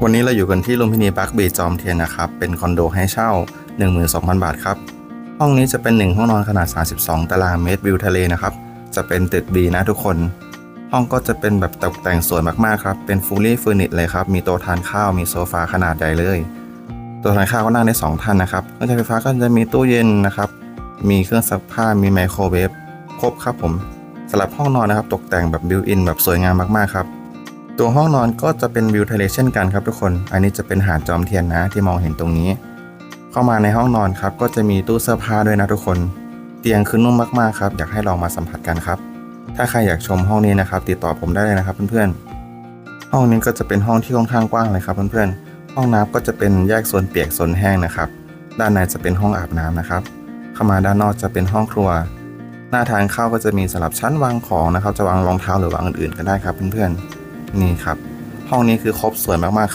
วันนี้เราอยู่กันที่ลุมพินีบักเบจอมเทียนนะครับ เป็นคอนโดให้เช่า 12,000 บาทครับ ห้องนี้จะเป็น 1 ห้องนอนขนาด 32 ตารางเมตรวิวทะเลนะครับ จะเป็นตึกบีนะทุกคน ห้องก็จะเป็นแบบตกแต่งสวยมากๆครับ เป็นฟูลี่เฟอร์นิชเลยครับ มีโต๊ะทานข้าว มีโซฟาขนาดใหญ่เลย โต๊ะทานข้าวก็นั่งได้ 2 ท่านนะครับเครื่องใช้ไฟฟ้าก็จะมีตู้เย็นนะครับ มีเครื่องซักผ้า มีไมโครเวฟ ครบครับผมสำหรับห้องนอนนะครับ ตกแต่งแบบบิวอินแบบสวยงามมากๆครับ ตัวห้องนอนก็จะเป็นวิวทะเลเช่นกันครับทุกคน อันนี้จะเป็นหาดจอมเทียนนะที่มองเห็นตรงนี้ เข้ามาในห้องนอนครับก็จะมีตู้เสื้อผ้าด้วยนะทุกคน เตียงคือนุ่มมากๆครับอยากให้ลองมาสัมผัสกันครับ ถ้าใครอยากชมห้องนี้นะครับ ติดต่อผมได้เลยนะครับเพื่อนๆ ห้องนี้ก็จะเป็นห้องที่ค่อนข้างกว้างเลยครับเพื่อนๆ ห้องน้ำก็จะเป็นแยกโซนเปียกโซนแห้งนะครับ ด้านในจะเป็นห้องอาบน้ำนะครับ เข้ามาด้านนอกจะเป็นห้องครัว หน้าทางเข้าก็จะมีสลับชั้นวางของนะครับ จะวางรองเท้าหรือวางอื่นๆก็ได้ครับเพื่อนๆ นี่ครับ ห้องนี้คือครบสวยมากๆครับ